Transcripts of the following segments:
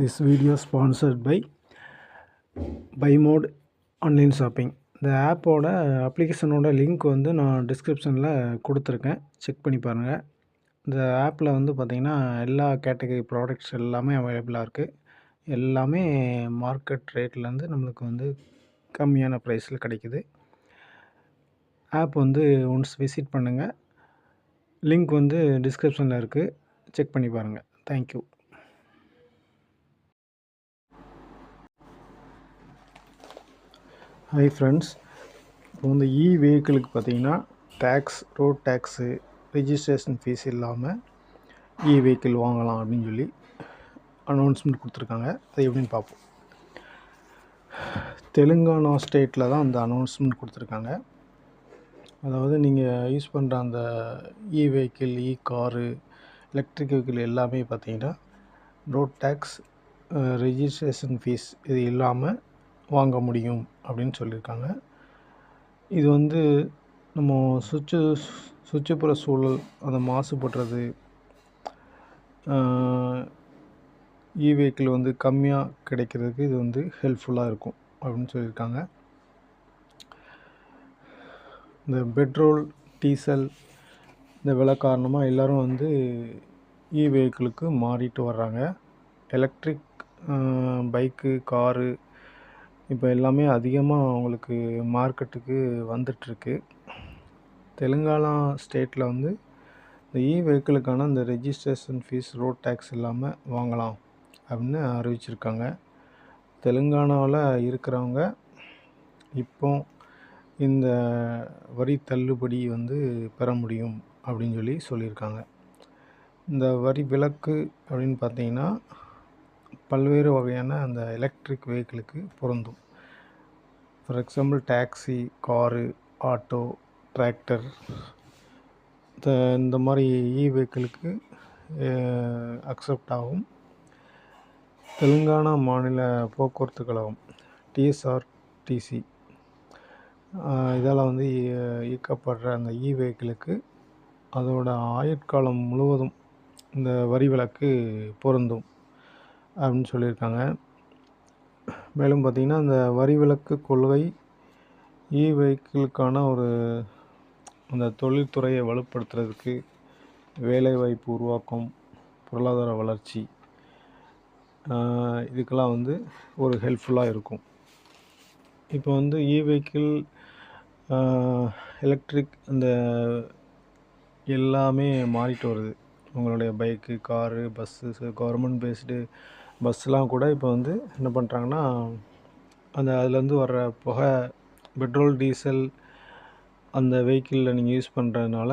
This video sponsored by பைமோட் online shopping இந்த ஆப்போட அப்ளிகேஷனோட லிங்க் வந்து நான் டிஸ்கிரிப்ஷனில் கொடுத்துருக்கேன். செக் பண்ணி பாருங்கள் இந்த ஆப்பில் வந்து பார்த்திங்கன்னா எல்லா கேட்டகரி ப்ராடக்ட்ஸ் எல்லாமே அவைலபிளாக இருக்குது எல்லாமே மார்க்கெட் ரேட்லேருந்து நம்மளுக்கு வந்து கம்மியான ப்ரைஸில் கிடைக்குது. ஆப் வந்து ஒன்ஸ் விசிட் பண்ணுங்கள் லிங்க் வந்து டிஸ்கிரிப்ஷனில் இருக்குது செக் பண்ணி பாருங்கள் தேங்க்யூ ஹாய் ஃப்ரெண்ட்ஸ் இப்போ வந்து இ வெஹிக்கிளுக்கு பார்த்தீங்கன்னா tax road tax registration fee இல்லாமல் இ வெஹிக்கிள் வாங்கலாம் அப்படின்னு சொல்லி அனௌன்ஸ்மெண்ட் கொடுத்துருக்காங்க. அது எப்படின்னு பார்ப்போம். தெலுங்கானா ஸ்டேட்டில் தான் அந்த அனௌன்ஸ்மெண்ட் கொடுத்துருக்காங்க. அதாவது நீங்கள் யூஸ் பண்ணுற அந்த E vehicle E car electric vehicle எல்லாமே பார்த்தீங்கன்னா ரோட் டேக்ஸ் ரிஜிஸ்ட்ரேஷன் ஃபீஸ் இது இல்லாமல் வாங்க முடியும் அப்படின்னு சொல்லியிருக்காங்க. இது வந்து நம்ம சுற்று சுற்றுப்புற சூழல் அந்த மாசுபடுறது இ வெஹிக்கிள் வந்து கம்மியாக கிடைக்கிறதுக்கு இது வந்து ஹெல்ப்ஃபுல்லாக இருக்கும் அப்படின்னு சொல்லியிருக்காங்க. இந்த பெட்ரோல் டீசல் இந்த விலை காரணமாக எல்லோரும் வந்து இ வெஹிக்கிளுக்கு மாறிட்டு வர்றாங்க. எலக்ட்ரிக் பைக்கு காரு இப்போ எல்லாமே அதிகமாக அவங்களுக்கு மார்க்கெட்டுக்கு வந்துட்டுருக்கு. தெலுங்கானா ஸ்டேட்டில் வந்து இந்த இ வெஹிக்கிளுக்கான இந்த ரெஜிஸ்ட்ரேஷன் ஃபீஸ் ரோட் டேக்ஸ் இல்லாமல் வாங்கலாம் அப்படின்னு அறிவிச்சிருக்காங்க. தெலுங்கானாவில் இருக்கிறவங்க இப்போ இந்த வரி தள்ளுபடி வந்து பெற முடியும் அப்படின்னு சொல்லி சொல்லியிருக்காங்க. இந்த வரி விலக்கு அப்படின்னு பார்த்தீங்கன்னா பல்வேறு வகையான அந்த எலக்ட்ரிக் வெஹிக்கிளுக்கு பொருந்தும். For example taxi car auto tractor இந்த மாதிரி இ வெஹிக்கிளுக்கு அக்செப்ட் ஆகும். தெலுங்கானா மாநில போக்குவரத்து கழகம் டிஎஸ்ஆர்டிசி இதால் வந்து இயக்கப்படுற அந்த இ வெஹிக்கிளுக்கு அதோட ஆயுட்காலம் முழுவதும் இந்த வரி விலக்கு பொருந்தும். அப்படின்னு சொல்லியிருக்காங்க. மேலும் பார்த்திங்கன்னா அந்த வரி விலக்கு கொள்கை இ வெஹிக்கிளுக்கான ஒரு அந்த தொழில்துறையை வலுப்படுத்துறதுக்கு வேலைவாய்ப்பு உருவாக்கம் பொருளாதார வளர்ச்சி இதுக்கெல்லாம் வந்து ஒரு ஹெல்ப்ஃபுல்லாக இருக்கும். இப்போ வந்து இ வெஹிக்கிள் எலக்ட்ரிக் அந்த எல்லாமே மாறிட்டு வருது. உங்களுடைய bike car bus government based பஸ்லாம் கூட இப்போ வந்து என்ன பண்ணுறாங்கன்னா அந்த அதுலேருந்து வர்ற புகை பெட்ரோல் டீசல் அந்த வெஹிக்கிளில் நீங்கள் யூஸ் பண்ணுறதுனால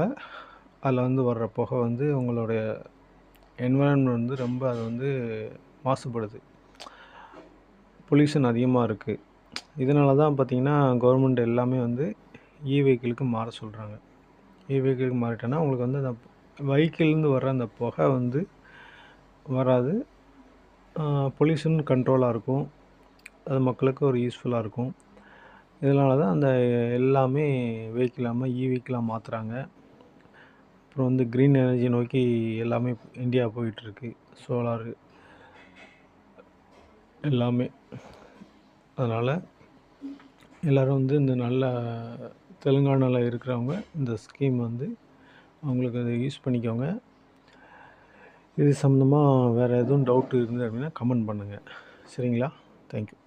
அதில் வந்து வர்ற புகை வந்து உங்களுடைய என்வரான்மெண்ட் வந்து ரொம்ப அது வந்து மாசுபடுது. பொல்யூஷன் அதிகமாக இருக்குது இதனால தான் பார்த்திங்கன்னா கவர்மெண்ட் எல்லாமே வந்து இ வெஹிக்கிளுக்கு மாற சொல்கிறாங்க இ வெஹிக்கிளுக்கு மாறிட்டேன்னா உங்களுக்கு வந்து அந்த வெஹிக்கிள்லேருந்து வர்ற அந்த புகை வந்து வராது. பொல்யூஷன் கண்ட்ரோலாக இருக்கும். அது மக்களுக்கு ஒரு யூஸ்ஃபுல்லாக இருக்கும். இதனால தான் அந்த எல்லாமே வெஹிக்கிளாக இல்லாமல் இ வெஹிக்கிளாக மாற்றுறாங்க அப்புறம் வந்து க்ரீன் எனர்ஜி நோக்கி எல்லாமே இந்தியா போயிட்டுருக்கு. சோலாரு எல்லாமே. அதனால் எல்லோரும் வந்து இந்த நல்ல தெலுங்கானாவில் இருக்கிறவங்க இந்த ஸ்கீம் வந்து அவங்களுக்கு அதை யூஸ் பண்ணிக்கோங்க. இது சம்மந்தமாக வேறு எதுவும் டவுட் இருந்தது அப்படின்னா கமெண்ட் பண்ணுங்கள் சரிங்களா? தேங்க்யூ